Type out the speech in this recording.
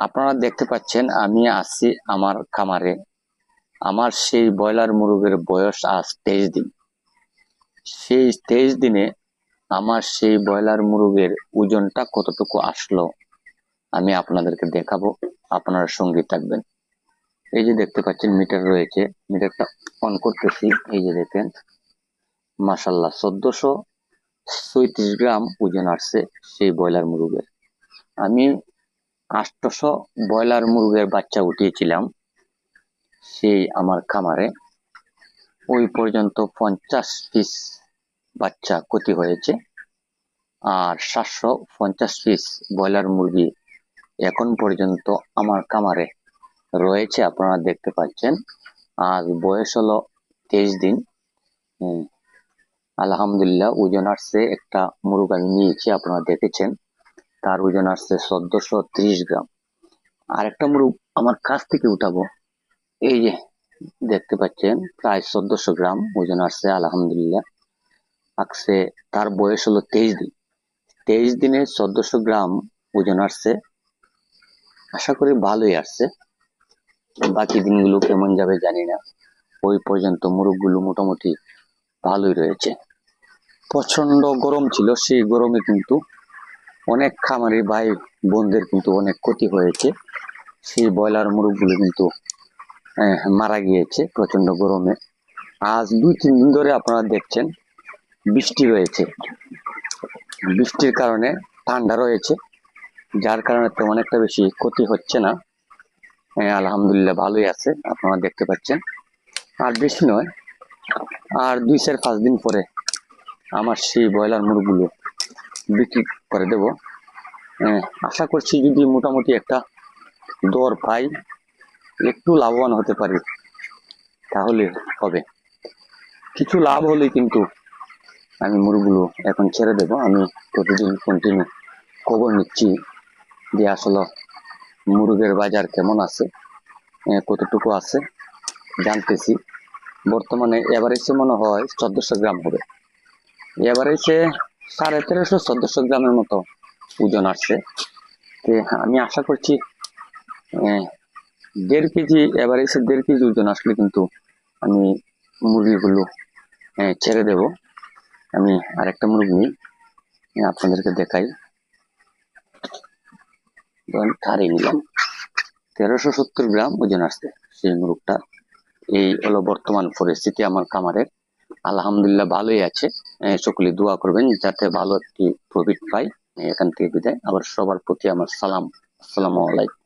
আপনারা দেখতে পাচ্ছেন, আমি আছি আমার খামারে। আমার সেই ব্রয়লার মুরগের বয়স আজ তেইশ দিন। সেই তেইশ দিনে আমার সেই ব্রয়লার মুরগের ওজনটা কতটুকু আসলো, আমি আপনাদেরকে দেখাবো। আপনারা সঙ্গে থাকবেন। এই যে দেখতে পাচ্ছেন, মিটার রয়েছে। মিটারটা অন করতেছি। এই যে দেখেন মাসাল্লাহ চোদ্দশো ছয়ত্রিশ গ্রাম ওজন আসছে সেই ব্রয়লার মুরগের। আমি আটশোশো ব্রয়লার মুরগের বাচ্চা উঠিয়েছিলাম সেই আমার খামারে। ওই পর্যন্ত পঞ্চাশ পিস বাচ্চা ক্ষতি হয়েছে। আর সাতশো পঞ্চাশ পিস ব্রয়লার মুরগি এখন পর্যন্ত আমার খামারে রয়েছে আপনারা দেখতে পাচ্ছেন। আর বয়স হলো তেইশ দিন। হুম, আলহামদুলিল্লাহ ওজন আসছে একটা মুরগ আমি নিয়েছি আপনারা দেখেছেন। তার ওজন আসছে চোদ্দশো ত্রিশ গ্রাম। আর একটা মুরগ আমার কাছ থেকে উঠাবো। এই যে দেখতে পাচ্ছেন, প্রায় চোদ্দশো গ্রাম ওজন আসছে, আলহামদুলিল্লাহ। আসছে, তার বয়স হলো তেইশ দিন। তেইশ দিনে চোদ্দশো গ্রাম ওজন আসছে। আশা করি ভালোই আসছে। বাকি দিনগুলো কেমন যাবে জানি না। ওই পর্যন্ত মুরগগুলো মোটামুটি ভালোই রয়েছে। প্রচণ্ড গরম ছিল, সেই গরমে কিন্তু অনেক খামারি ভাই বোনদের কিন্তু অনেক ক্ষতি হয়েছে। সেই ব্রয়লার মুরগগুলো কিন্তু আহ, মারা গিয়েছে প্রচণ্ড গরমে। আজ দুই তিন দিন ধরে আপনারা দেখছেন বৃষ্টি রয়েছে। বৃষ্টির কারণে ঠান্ডা রয়েছে যার কারণে তেমন একটা বেশি ক্ষতি হচ্ছে না। হ্যাঁ, আলহামদুলিল্লাহ ভালোই আছে আপনারা দেখতে পাচ্ছেন। আর বেশি নয় আর দুই চার পাঁচ দিন পরে আমার সেই ব্রয়লার মুরগুলো বিক্রি করে দেব। হ্যাঁ, আশা করছি যদি মোটামুটি একটা দর পাই একটু লাভবান হতে পারি তাহলে হবে। কিছু লাভ হলে কিন্তু আমি মুরগুলো এখন ছেড়ে দেব। আমি প্রতিদিন কন্টিনিউ খবর নিচ্ছি যে আসলে মুরগের বাজার কেমন আছে কতটুকু আছে জানতেছি। বর্তমানে এভারেজে মনে হয় চোদ্দশো গ্রাম হবে। এভারেজে সাড়ে তেরোশো, চোদ্দশো গ্রামের মতো ওজন আসছে। আমি আশা করছি দেড় কেজি এভারেজে দেড় কেজি ওজন আসলে কিন্তু আমি মুরগিগুলো ছেড়ে দেব। আমি আরেকটা মুরগি আপনাদেরকে দেখাই। ছাড়িয়ে নিলাম, তেরোশো সত্তর গ্রাম ওজন আসছে সেই মুরগটা এই হলো বর্তমান পরিস্থিতি আমার খামারের। আলহামদুলিল্লাহ ভালোই আছে। সকলে দোয়া করবেন যাতে ভালো একটি প্রফিট পাই। এখান থেকে বিদায়। আবার সবার প্রতি আমার সালাম। আসসালামু আলাইকুম।